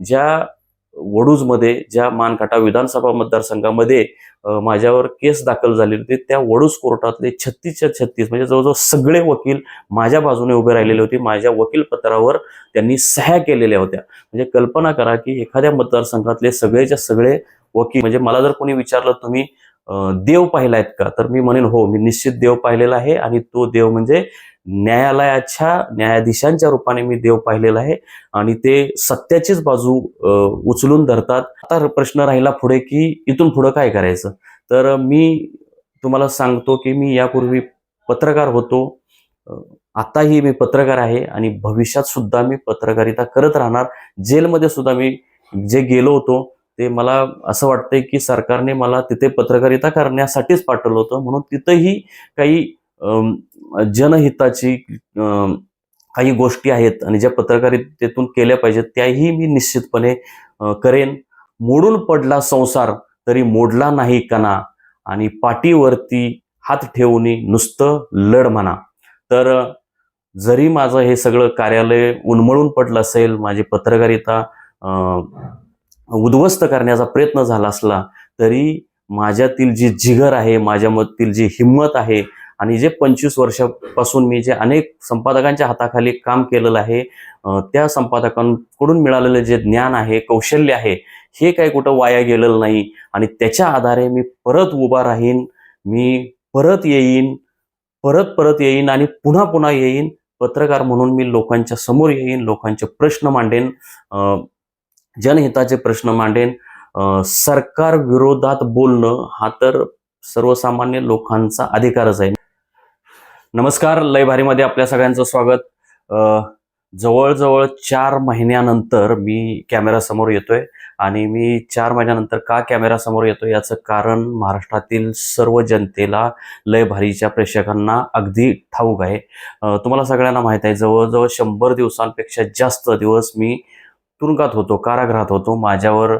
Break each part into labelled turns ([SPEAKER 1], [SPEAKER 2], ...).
[SPEAKER 1] ज्या वडूजमध्ये ज्या मानकाटा विधानसभा मतदारसंघामध्ये माझ्यावर केस दाखल झालेली होती त्या वडूज कोर्टातले छत्तीसच्या छत्तीस म्हणजे जवळजवळ सगळे वकील माझ्या बाजूने उभे राहिलेले होते. माझ्या वकील पत्रावर त्यांनी सह्या केलेल्या होत्या. म्हणजे कल्पना करा की एखाद्या मतदारसंघातले सगळेच्या सगळे वकील म्हणजे मला जर कोणी विचारलं तुम्ही देव पाहिलायत का? तर मी म्हणेन हो मी निश्चित देव पाहिलेला आहे आणि तो देव म्हणजे न्यायालयाच्या न्यायाधीशांच्या रूपाने मी देव पाहिलेला आहे आणि ते सत्याचीच बाजू उचलून धरतात. आता प्रश्न राहिला पुढे की इथून पुढे काय करायचं? तर मी तुम्हाला सांगतो की मी यापूर्वी पत्रकार होतो. आताही मी पत्रकार आहे आणि भविष्यात सुद्धा मी पत्रकारिता करत राहणार. जेलमध्ये सुद्धा मी जे गेलो होतो ते मला असं वाटतंय की सरकारने मला तिथे पत्रकारिता करण्यासाठीच पाठवलं होतं. म्हणून तिथंही काही जनहिताची काही गोष्टी आहेत आणि ज्या पत्रकारितेतून केल्या पाहिजेत त्याही मी निश्चितपणे करेन. मोडून पडला संसार तरी मोडला नाही कणा. आणि पाठीवरती हात ठेवून नुसतं लढ म्हणा. तर जरी माझं हे सगळं कार्यालय उन्मळून पडलं असेल माझी पत्रकारिता उद्ध्वस्त करण्याचा प्रयत्न झाला असला तरी माझ्यातील जी जिगर आहे माझ्यामधील जी हिंमत आहे आणि जे पंचवीस वर्षापासून मी जे अनेक संपादकांच्या हाताखाली काम केलेलं आहे त्या संपादकांकडून मिळालेलं जे ज्ञान आहे कौशल्य आहे हे काही कुठं वाया गेलेलं नाही. आणि त्याच्या आधारे मी परत उभा राहीन मी परत येईन परत परत येईन आणि पुन्हा पुन्हा येईन पत्रकार म्हणून मी लोकांच्या समोर येईन लोकांचे प्रश्न मांडेन जनहिताचे प्रश्न मांडेन. सरकार विरोधात बोलणं हा तर सर्वसामान्य लोकांचा अधिकारच आहे. नमस्कार लय भारीमध्ये आपल्या सगळ्यांचं स्वागत. जवळजवळ चार महिन्यानंतर मी कॅमेरासमोर येतोय आणि मी चार महिन्यानंतर का कॅमेरासमोर येतोय याचं कारण महाराष्ट्रातील सर्व जनतेला लय भारीच्या प्रेक्षकांना अगदी ठाऊक आहे. तुम्हाला सगळ्यांना माहीत आहे जवळजवळ शंभर दिवसांपेक्षा जास्त दिवस मी तुरुंगात होतो कारागृहात होतो. माझ्यावर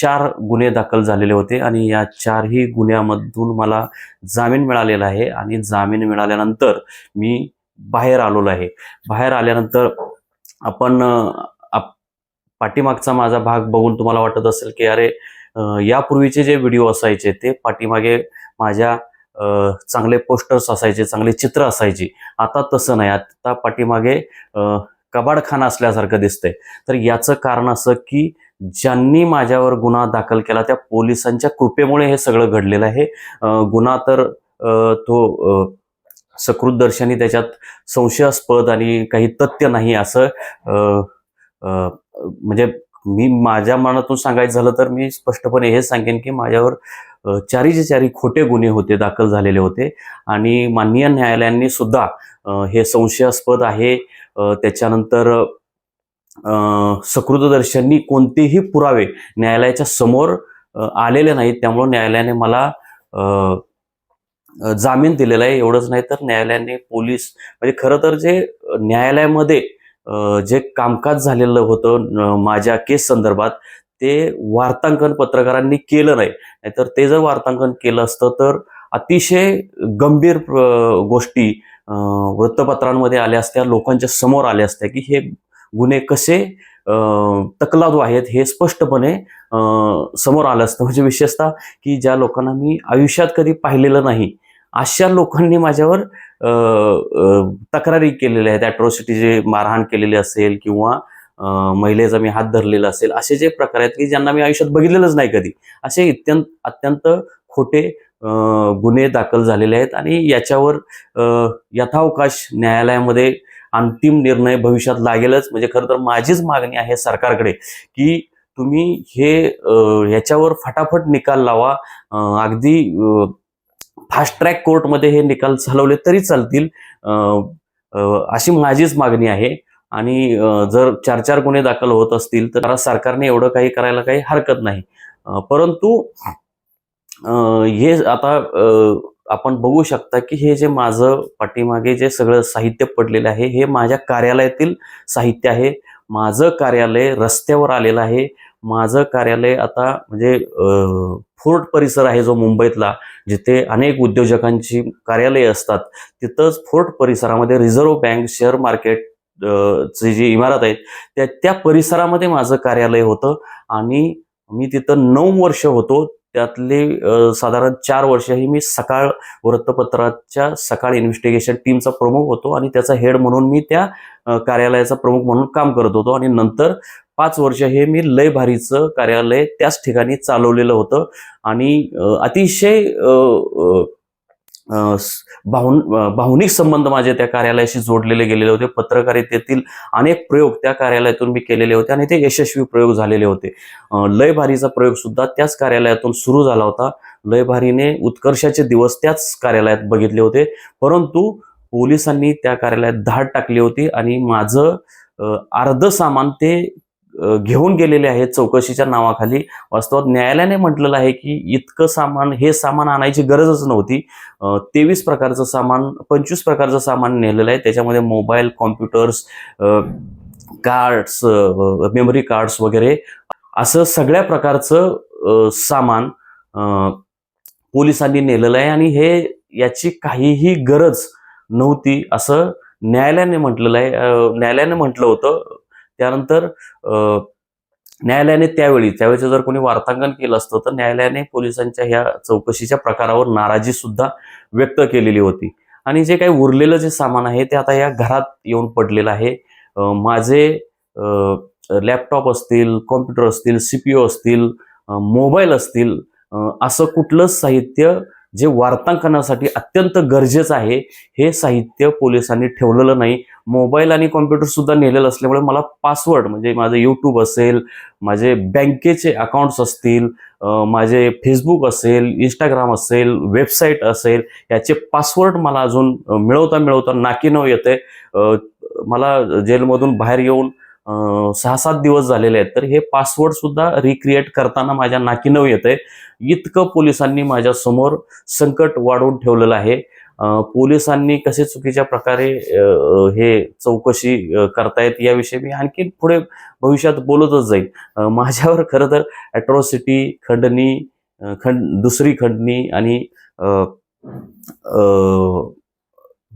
[SPEAKER 1] चार गुन्हे दाखल झालेले होते आणि या चारही गुन्ह्यामधून मला जामीन मिळालेला आहे आणि जामीन मिळाल्यानंतर मी बाहेर आलेलो आहे. बाहेर आल्यानंतर आपण आप- पाठीमागचा माझा भाग बघून तुम्हाला वाटत असेल की अरे यापूर्वीचे जे व्हिडिओ असायचे ते पाठीमागे माझ्या चांगले पोस्टर्स असायचे चांगले चित्र असायची. आता तसं नाही. आता पाठीमागे कबाडखाना असल्यासारखं दिसतंय. तर याचं कारण असं की ज्यांनी माझ्यावर गुन्हा दाखल केला त्या पोलिसांच्या कृपेमुळे हे सगळं घडलेलं आहे. गुन्हा तर तो सकृतदर्शनी त्याच्यात संशयास्पद आणि काही तथ्य नाही असं म्हणजे मी माझ्या मनातून सांगायचं झालं तर मी स्पष्टपणे हे सांगेन की माझ्यावर चारीचे चारी खोटे गुन्हे होते दाखल झालेले होते. आणि माननीय न्यायालयांनी सुद्धा हे संशयास्पद आहे त्याच्यानंतर सकृतदर्शनी कोणतेही पुरावे न्यायालयाच्या समोर आलेले नाहीत. त्यामुळे न्यायालयाने मला जामीन दिलेला आहे. एवढंच नाही तर न्यायालयाने पोलीस म्हणजे खरं तर जे न्यायालयामध्ये जे कामकाज झालेलं होतं माझ्या केस संदर्भात ते वार्तांकन पत्रकारांनी केलं नाही. नाहीतर ते जर वार्तांकन केलं असतं तर अतिशय गंभीर गोष्टी वृत्तपत्रांमध्ये आल्या असत्या लोकांच्या समोर आल्या असत्या की हे गुन्हे कसे तकलादू आहेत हे स्पष्टपणे समोर आलं असतं. म्हणजे विशेषतः की ज्या लोकांना मी आयुष्यात कधी पाहिलेलं नाही अशा लोकांनी माझ्यावर तक्रारी केलेल्या आहेत. अॅट्रॉसिटीचे मारहाण केलेली असेल किंवा महिलेचा मी हात धरलेला असेल असे जे प्रकार आहेत की ज्यांना मी आयुष्यात बघितलेलंच नाही कधी असे इत्यंत अत्यंत खोटे गुन्हे दाखल झालेले आहेत आणि याच्यावर यथावकाश न्यायालयामध्ये अंतिम निर्णय भविष्यात लागेलच. म्हणजे खरं तर माझीच मागणी आहे सरकारकडे की तुम्ही हे याच्यावर ह्याच्यावर फटाफट निकाल लावा. अगदी फास्ट ट्रॅक कोर्टमध्ये हे निकाल चालवले तरी चालतील. अशी माझीच मागणी आहे. आणि जर चार चार गुन्हे दाखल होत असतील तर सरकारने एवढं काही करायला काही हरकत नाही. परंतु हे आता आपण बघू शकता की हे जे माझं पाठीमागे जे सगळं साहित्य पडलेलं आहे हे माझ्या कार्यालयातील साहित्य आहे. माझं कार्यालय रस्त्यावर आलेलं आहे. माझं कार्यालय आता म्हणजे फोर्ट परिसर आहे जो मुंबईतला जिथे अनेक उद्योजकांची कार्यालये असतात. तिथंच फोर्ट परिसरामध्ये रिझर्व्ह बँक शेअर मार्केट ची जी इमारत आहेत त्या त्या परिसरामध्ये माझं कार्यालय होतं. आणि मी तिथं नऊ वर्ष होतो. त्यातले साधारण चार वर्षही मी सकाळ वृत्तपत्राच्या सकाळ इन्व्हेस्टिगेशन टीमचा प्रमुख होतो आणि त्याचा हेड म्हणून मी त्या कार्यालयाचा प्रमुख म्हणून काम करत होतो. आणि नंतर पाच वर्ष हे मी लय भारीचं कार्यालय त्याच ठिकाणी चालवलेलं होतं. आणि अतिशय भावन भावनिक संबंध माझे त्या कार्यालयाशी जोडलेले गेलेले होते. पत्रकारितेतील अनेक प्रयोग त्या कार्यालयातून मी केलेले होते आणि ते यशस्वी प्रयोग झालेले होते. लयभारीचा लय भारीचा प्रयोग सुद्धा त्याच कार्यालयातून सुरू झाला होता. लय भारीने उत्कर्षाचे दिवस त्याच कार्यालयात बघितले होते. परंतु पोलिसांनी त्या कार्यालयात धाड टाकली होती आणि माझं अर्ध सामान ते घेऊन गेलेले आहेत चौकशीच्या नावाखाली. वास्तवात न्यायालयाने म्हटलेलं आहे की इतकं सामान हे सामान आणायची गरजच नव्हती. तेवीस प्रकारचं सामान पंचवीस प्रकारचं सामान नेलेलं आहे. त्याच्यामध्ये mobile computers cards memory cards वगैरे. असं सगळ्या प्रकारचं सामान पोलिसांनी नेलेलं आहे आणि हे याची काहीही गरज नव्हती असं न्यायालयाने म्हटलेलं आहे. न्यायालयाने म्हटलं होतं त्यानंतर न्यायालयाने त्यावेळी त्यावेळेचं जर कोणी वार्तांकन केलं असतं तर न्यायालयाने पोलिसांच्या ह्या चौकशीच्या प्रकारावर नाराजी सुद्धा व्यक्त केलेली होती. आणि जे काही उरलेलं जे सामान आहे ते आता या घरात येऊन पडलेलं आहे. माझे लॅपटॉप असतील कॉम्प्युटर असतील सीपीओ असतील मोबाईल असतील असं कुठलंच साहित्य जे वार्तांकनासाठी अत्यंत गरजेचं आहे हे साहित्य पोलिसांनी ठेवलेलं नाही. मोबाईल आणि कॉम्प्युटर सुद्धा नेलेलं असल्यामुळे मला पासवर्ड म्हणजे माझं यूट्यूब असेल माझे बँकेचे अकाउंट्स असतील माझे फेसबुक असेल इंस्टाग्राम असेल वेबसाईट असेल याचे पासवर्ड मला अजून मिळवता मिळवता नाकी नऊ येते. मला जेलमधून बाहेर येऊन सहा सात दिवस झालेले आहेत. तर हे पासवर्ड सुद्धा रिक्रिएट करताना माझ्या नाकीनव येत आहे इतकं पोलिसांनी माझ्यासमोर संकट वाढवून ठेवलेलं आहे. पोलिसांनी कसे चुकीच्या प्रकारे हे चौकशी करतायत याविषयी मी आणखी पुढे भविष्यात बोलतच जाईल माझ्यावर खरं तर अॅट्रॉसिटी खंडणी खंड दुसरी खंडणी आणि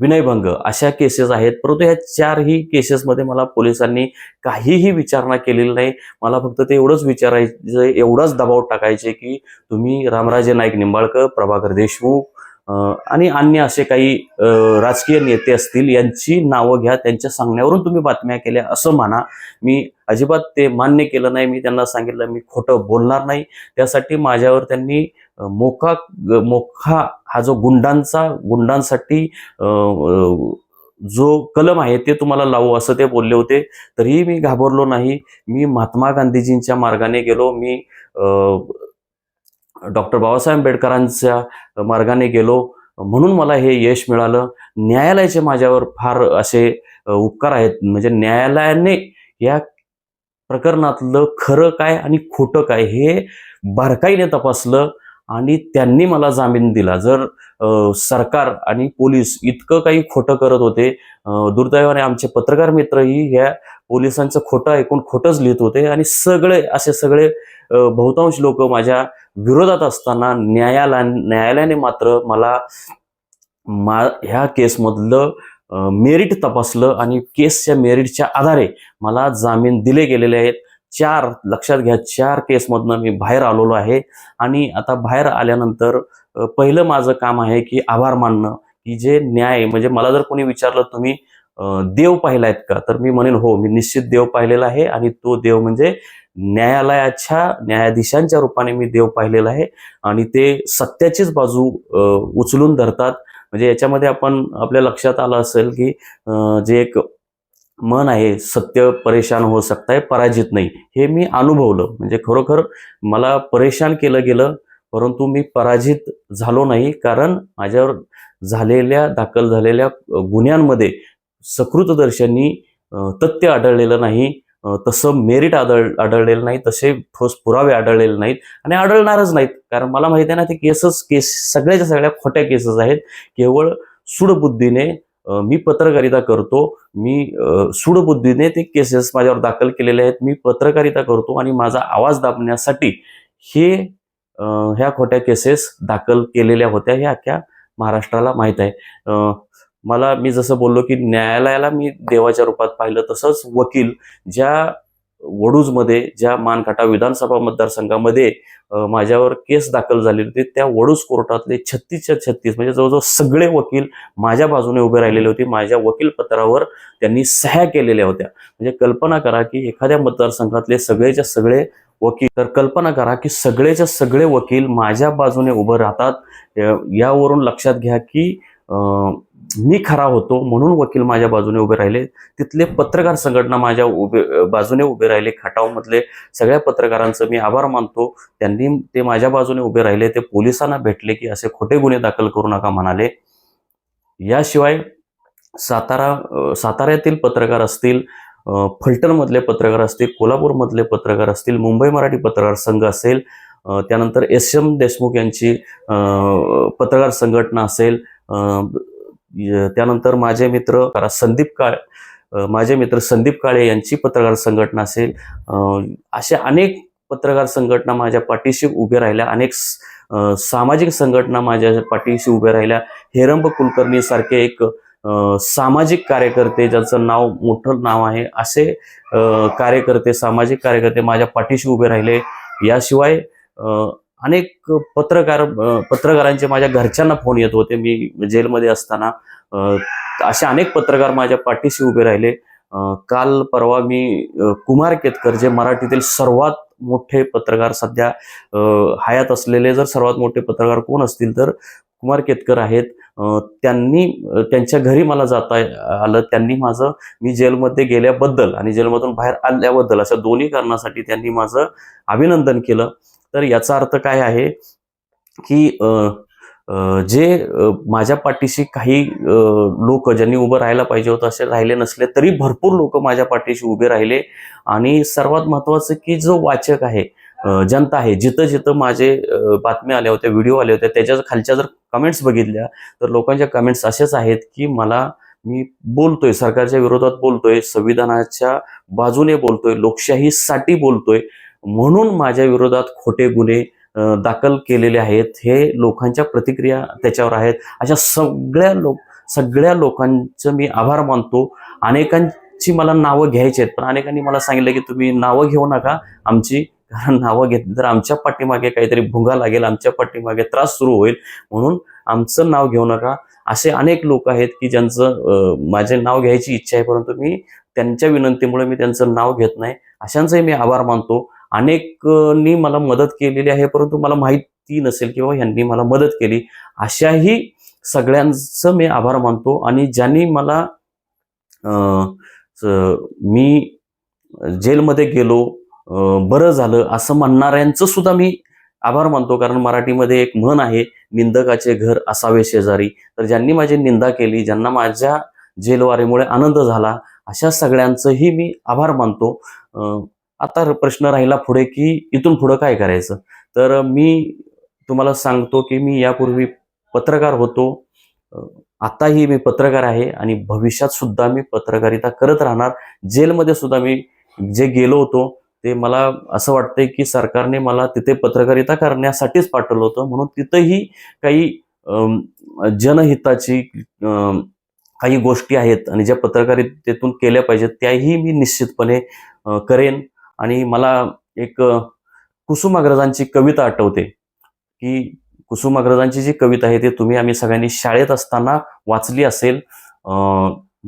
[SPEAKER 1] विनयभंग अशा केसेस आहेत. परंतु ह्या चारही केसेसमध्ये मला पोलिसांनी काहीही विचारणा केलेली नाही. मला फक्त ते एवढंच विचारायचं एवढाच दबाव टाकायचे की तुम्ही रामराजे नाईक निंबाळकर प्रभाकर देशमुख आणि अन्य असे काही राजकीय नेते असतील यांची नावं घ्या त्यांच्या सांगण्यावरून तुम्ही बातम्या केल्या असं म्हणा. मी अजिबात ते मान्य केलं नाही. मी त्यांना सांगितलं मी खोटं बोलणार नाही. त्यासाठी माझ्यावर त्यांनी मोका मोखा हा जो गुंडांचा गुंडांसाठी जो कलम आहे ते तुम्हाला लावू असं ते बोलले होते. तरीही मी घाबरलो नाही. मी महात्मा गांधीजींच्या मार्गाने गेलो. मी डॉक्टर बाबासाहेब आंबेडकरांच्या मार्गाने गेलो. म्हणून मला हे यश मिळालं. न्यायालयाचे माझ्यावर फार असे उपकार आहेत. म्हणजे न्यायालयाने या प्रकरणातलं खरं काय आणि खोटं काय हे बारकाईने तपासलं. आणि त्यांनी मला जामीन दिला. जर सरकार आणि पोलीस इतकं काही खोटं करत होते दुर्दैवाने आमचे पत्रकार मित्रही ह्या पोलिसांचं खोटं ऐकून खोटंच लिहित होते आणि सगळे असे सगळे बहुतांश लोक माझ्या विरोधात असताना न्यायालया न्यायालयाने मात्र मला मा ह्या केसमधलं मेरिट तपासलं आणि केसच्या मेरिटच्या आधारे मला जामीन दिले गेलेले आहेत. चार लक्षात घ्या चार केसमधनं मी बाहेर आलेलो आहे. आणि आता बाहेर आल्यानंतर पहिलं माझं काम आहे की आभार मानणं की जे न्याय म्हणजे मला जर कोणी विचारलं तुम्ही देव देव पाहिलायत का? तर मी म्हणेन हो मी निश्चित देव पाहिलेला आहे आणि तो देव म्हणजे न्यायालयाच्या न्यायाधीशांच्या रूपाने मी देव पाहिलेला आहे. आणि ते सत्याचीच बाजू उचलून धरतात. म्हणजे याच्यामध्ये आपण आपल्या लक्षात आलं असेल की जे एक मन आहे सत्य परेशान हो सकता है पराजित नाही. हे मी अनुभवलं. म्हणजे खरोखर मला परेशान केलं गेलं परंतु मी पराजित झालो नाही. कारण माझ्यावर झालेल्या दाखल झालेल्या गुन्ह्यांमध्ये सकृतदर्शनी तथ्य आढळलेलं नाही. तसं मेरिट आढळ आढळलेलं नाही. तसे ठोस पुरावे आढळलेले नाहीत आणि आढळणारच नाहीत. कारण मला माहिती आहे ना ते केसच केस सगळ्याच्या सगळ्या खोट्या केसेस आहेत. केवळ सुडबुद्धीने मी पत्रकारिता करतो. मी सूडबुद्धीने ते केसेस माझ्यावर दाखल केलेले आहेत. मी पत्रकारिता करतो आणि माझा आवाज दाबण्यासाठी हे ह्या खोट्या केसेस दाखल केलेल्या होत्या. हे अख्ख्या महाराष्ट्राला माहीत आहे. मला मी जसं बोललो की न्यायालयाला मी देवाच्या रूपात पाहिलं तसंच वकील ज्या वडूजमध्ये ज्या मानकाटा विधानसभा मतदारसंघामध्ये माझ्यावर केस दाखल झाली होती त्या वडूज कोर्टातले छत्तीसच्या छत्तीस म्हणजे जवळजवळ सगळे वकील माझ्या बाजूने उभे राहिलेले होते. माझ्या वकील पत्रावर त्यांनी सह्या केलेल्या होत्या. म्हणजे कल्पना करा की एखाद्या मतदारसंघातले सगळेच्या सगळे वकील तर कल्पना करा की सगळेच्या सगळे वकील माझ्या बाजूने उभं राहतात. यावरून लक्षात घ्या की मी खरा होतो म्हणून वकील माझ्या बाजूने उभे राहिले. तिथले पत्रकार संघटना माझ्या उभे बाजूने उभे राहिले. खटावमधले सगळ्या पत्रकारांचं मी आभार मानतो. त्यांनी ते माझ्या बाजूने उभे राहिले. ते पोलिसांना भेटले की असे खोटे गुन्हे दाखल करू नका म्हणाले. याशिवाय सातारा साताऱ्यातील पत्रकार असतील फलटणमधले पत्रकार असतील कोल्हापूरमधले पत्रकार असतील मुंबई मराठी पत्रकार संघ असेल त्यानंतर एस एम देशमुख यांची पत्रकार संघटना असेल त्यानंतर माझे मित्र संदीप काळ माझे मित्र संदीप काळे यांची पत्रकार संघटना असेल. अशा अनेक पत्रकार संघटना माझ्या पाठीशी उभ्या राहिल्या. अनेक सामाजिक संघटना माझ्या पाठीशी उभ्या राहिल्या. हेरंब कुलकर्णी सारखे एक सामाजिक कार्यकर्ते ज्याचं नाव मोठं नाव आहे असे कार्यकर्ते सामाजिक कार्यकर्ते माझ्या पाठीशी उभे राहिले. याशिवाय अनेक पत्रकार पत्रकारांचे माझ्या घरच्यांना फोन येत होते. मी जेलमध्ये असताना असे अनेक पत्रकार माझ्या पाठीशी उभे राहिले. काल परवा मी कुमार केतकर जे मराठीतील सर्वात मोठे पत्रकार सध्या हयात असलेले जर सर्वात मोठे पत्रकार कोण असतील तर कुमार केतकर आहेत. त्यांनी त्यांच्या घरी मला जाता आलं. त्यांनी माझं मी जेलमध्ये गेल्याबद्दल आणि जेलमधून बाहेर आल्याबद्दल अशा दोन्ही कारणासाठी त्यांनी माझं अभिनंदन केलं. तर याचा अर्थ काय आहे की जे माझ्या पाठीशी काही लोक ज्यांनी उभं राहायला पाहिजे होतं असे राहिले नसले तरी भरपूर लोक माझ्या पाठीशी उभे राहिले. आणि सर्वात महत्त्वाचं की जो वाचक आहे जनता आहे जिथं जिथं माझे बातम्या आल्या होत्या व्हिडिओ आले होते त्याच्या खालच्या जर कमेंट्स बघितल्या तर लोकांच्या कमेंट्स असेच आहेत की मला मी बोलतोय सरकारच्या विरोधात बोलतोय संविधानाच्या बाजूने बोलतोय लोकशाहीसाठी बोलतोय म्हणून माझ्या विरोधात खोटे गुन्हे दाखल केलेले आहेत. हे लोकांच्या प्रतिक्रिया त्याच्यावर आहेत. अशा सगळ्या लोक सगळ्या लोकांचं मी आभार मानतो. अनेकांची मला नावं घ्यायची आहेत पण अनेकांनी मला सांगितलं की तुम्ही नावं घेऊ नका. आमची कारण नावं घेतली तर आमच्या पाठीमागे काहीतरी भुंगा लागेल आमच्या पाठीमागे त्रास सुरू होईल. म्हणून आमचं नाव घेऊ नका. असे अनेक लोक आहेत की ज्यांचं माझे नाव घ्यायची इच्छा आहे परंतु मी त्यांच्या विनंतीमुळे मी त्यांचं नाव घेत नाही. अशांचंही मी आभार मानतो. अनेकनी मला मदत केलेली आहे परंतु मला माहिती नसेल किंवा ह्यांनी मला मदत केली. अशाही सगळ्यांचं मी आभार मानतो आणि ज्यांनी मला मी जेलमध्ये गेलो बरं झालं असं म्हणणाऱ्यांचं सुद्धा मी आभार मानतो. कारण मराठीमध्ये एक म्हण आहे निंदकाचे घर असावे शेजारी. तर ज्यांनी माझी निंदा केली ज्यांना माझ्या जेलवारीमुळे आनंद झाला अशा सगळ्यांचंही मी आभार मानतो. आता प्रश्न राहिला पुढे की इथून पुढं काय करायचं? तर मी तुम्हाला सांगतो की मी यापूर्वी पत्रकार होतो. आताही मी पत्रकार आहे आणि भविष्यात सुद्धा मी पत्रकारिता करत राहणार. जेलमध्ये सुद्धा मी जे गेलो होतो ते मला असं वाटतंय की सरकारने मला तिथे पत्रकारिता करण्यासाठीच पाठवलं होतं. म्हणून तिथंही काही जनहिताची काही गोष्टी आहेत आणि ज्या पत्रकारितेतून केल्या पाहिजेत त्याही मी निश्चितपणे करेन. आणि मला एक कुसुमाग्रजांची कविता आठवते. की कुसुमाग्रजांची जी कविता आहे ती तुम्ही आम्ही सगळ्यांनी शाळेत असताना वाचली असेल.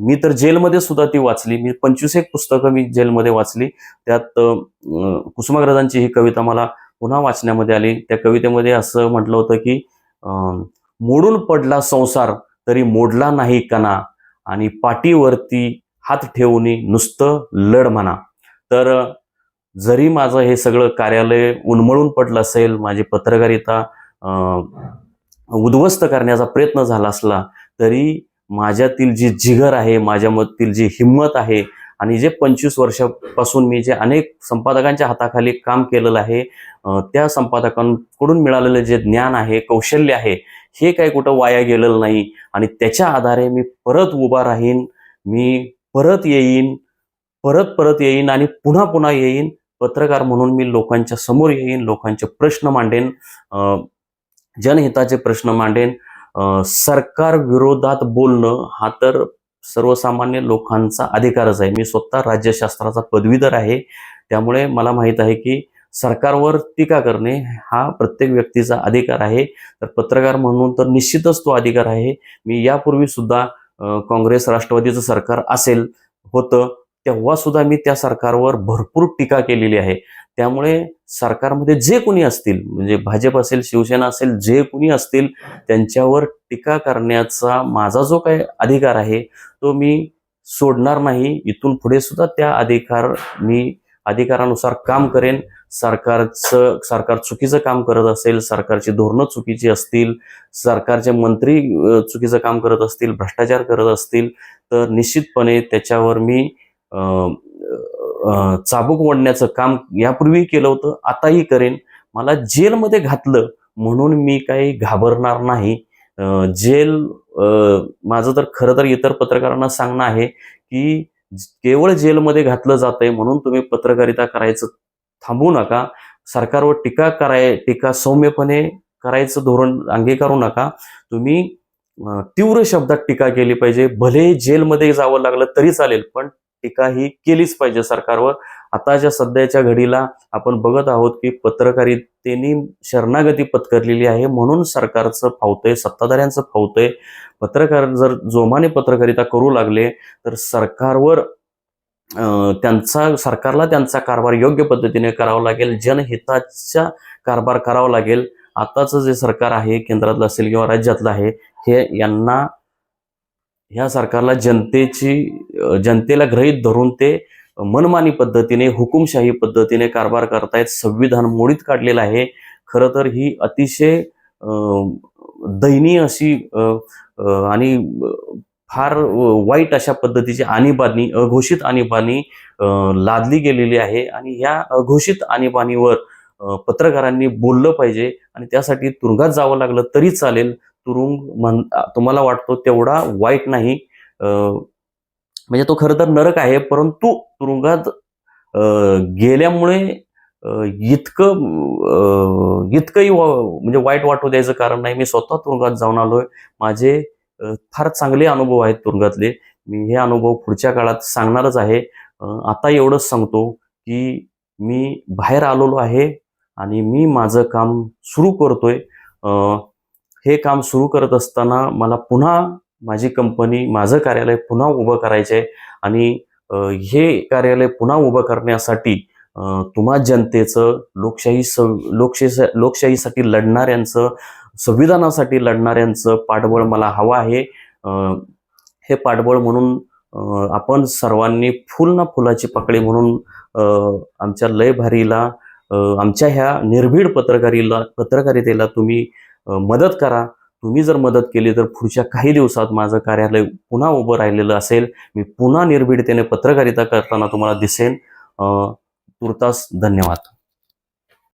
[SPEAKER 1] मी तर जेलमध्ये सुद्धा ती वाचली. मी पंचवीस एक पुस्तकं मी जेलमध्ये वाचली. त्यात कुसुमाग्रजांची ही कविता मला पुन्हा वाचण्यामध्ये आली. त्या कवितेमध्ये असं म्हटलं होतं की मोडून पडला संसार तरी मोडला नाही कणा आणि पाठीवरती हात ठेवून नुसतं लढ म्हणा. तर जरी माझं हे सगळं कार्यालय उन्मळून पडलं असेल माझी पत्रकारिता उद्ध्वस्त करण्याचा प्रयत्न झाला असला तरी माझ्यातील जी जिगर आहे माझ्यामधील जी हिंमत आहे आणि जे पंचवीस वर्षापासून मी जे अनेक संपादकांच्या हाताखाली काम केलेलं आहे त्या संपादकांकडून मिळालेलं जे ज्ञान आहे कौशल्य आहे हे काही कुठं वाया गेलेलं नाही आणि त्याच्या आधारे मी परत उभा राहीन मी परत येईन परत परत येईन आणि पुन्हा पुन्हा येईन पत्रकार म्हणून मी लोकांच्या समोर येईन लोकांचे प्रश्न मांडेन जनहिताचे प्रश्न मांडेन. सरकार विरोधात बोलणं हा तर सर्वसामान्य लोकांचा अधिकारच आहे. मी स्वतः राज्यशास्त्राचा पदवीधर आहे. त्यामुळे मला माहीत आहे की सरकारवर टीका करणे हा प्रत्येक व्यक्तीचा अधिकार आहे. तर पत्रकार म्हणून तर निश्चितच तो अधिकार आहे. मी यापूर्वी सुद्धा काँग्रेस राष्ट्रवादीचं सरकार असेल होतं. तेव्हा सुद्धा मी त्या सरकारवर भरपूर टीका केलेली आहे. त्यामुळे सरकारमध्ये जे कोणी असतील म्हणजे भाजप असेल शिवसेना असेल जे कोणी असतील त्यांच्यावर टीका करण्याचा माझा जो काही अधिकार आहे तो मी सोडणार नाही. इथून पुढे सुद्धा त्या अधिकार मी अधिकारानुसार काम करेन. सरकारचं सरकार चुकीचं काम करत असेल सरकारची धोरणं चुकीची असतील सरकारचे मंत्री चुकीचं काम करत असतील भ्रष्टाचार करत असतील तर निश्चितपणे त्याच्यावर मी चाबूक ओढण्याचं काम यापूर्वी केलं होतं आताही करेन. मला जेलमध्ये घातलं म्हणून मी काही घाबरणार नाही. जेल माझं तर खरं तर इतर पत्रकारांना सांगणं आहे की केवळ जेलमध्ये घातलं जातंय म्हणून तुम्ही पत्रकारिता करायचं थांबू नका. सरकारवर टीका कराय टीका सौम्यपणे करायचं धोरण अंगीकारू नका. तुम्ही तीव्र शब्दात टीका केली पाहिजे. भले जेलमध्ये जावं लागलं तरी चालेल पण टीका ही केलीच पाहिजे सरकारवर. आताच्या सध्याच्या घडीला आपण बघत आहोत की पत्रकारितेनी शरणागती पत्करलेली आहे म्हणून सरकारचं फावतंय सत्ताधाऱ्यांचं फावतंय. पत्रकार जर जोमाने पत्रकारिता करू लागले तर सरकारवर त्यांचा सरकारला त्यांचा कारभार योग्य पद्धतीने करावा लागेल जनहिताचा कारभार करावा लागेल. आताचं जे सरकार आहे केंद्रातलं असेल किंवा राज्यातलं आहे हे यांना ह्या सरकारला जनतेची जनतेला ग्रहित धरून ते मनमानी पद्धतीने हुकुमशाही पद्धतीने कारभार करतायत संविधान मोडीत काढलेलं आहे. खरं तर ही अतिशय दयनीय अशी आणि फार वाईट अशा पद्धतीची आणीबाणी अघोषित आणीबाणी लादली गेलेली आहे. आणि ह्या अघोषित आणीबाणीवर पत्रकारांनी बोललं पाहिजे आणि त्यासाठी तुरुंगात जावं लागलं तरी चालेल. तुरुंग म्हण तुम्हाला वाटतो तेवढा वाईट नाही. म्हणजे तो खरं तर नरक आहे परंतु तुरुंगात गेल्यामुळे इतकं इतकंही म्हणजे वाईट वाटू द्यायचं कारण नाही. मी स्वतः तुरुंगात जाऊन आलोय. माझे फार चांगले अनुभव आहेत तुरुंगातले. मी हे अनुभव पुढच्या काळात सांगणारच आहे. आता एवढंच सांगतो की मी बाहेर आलेलो आहे आणि मी माझं काम सुरू करतोय. हे काम सुरू करत असताना मला पुन्हा माझी कंपनी माझं कार्यालय पुन्हा उभं करायचं आहे आणि हे कार्यालय पुन्हा उभं करण्यासाठी तुम्हा जनतेचं लोकशाही स लोकशाही लोकशाहीसाठी लढणाऱ्यांचं संविधानासाठी लढणाऱ्यांचं पाठबळ मला हवं आहे. हे पाठबळ म्हणून आपण सर्वांनी फुल ना फुलाची पकडी म्हणून आमच्या लय भारीला आमच्या ह्या निर्भीड पत्रकारीला पत्रकारितेला तुम्ही मदत करा. तुम्ही जर मदत केली तर पुढच्या काही दिवसात माझं कार्यालय पुन्हा उभं राहिलेलं असेल. मी पुन्हा निर्भीडतेने पत्रकारिता करताना तुम्हाला दिसेन. तुर्तास धन्यवाद.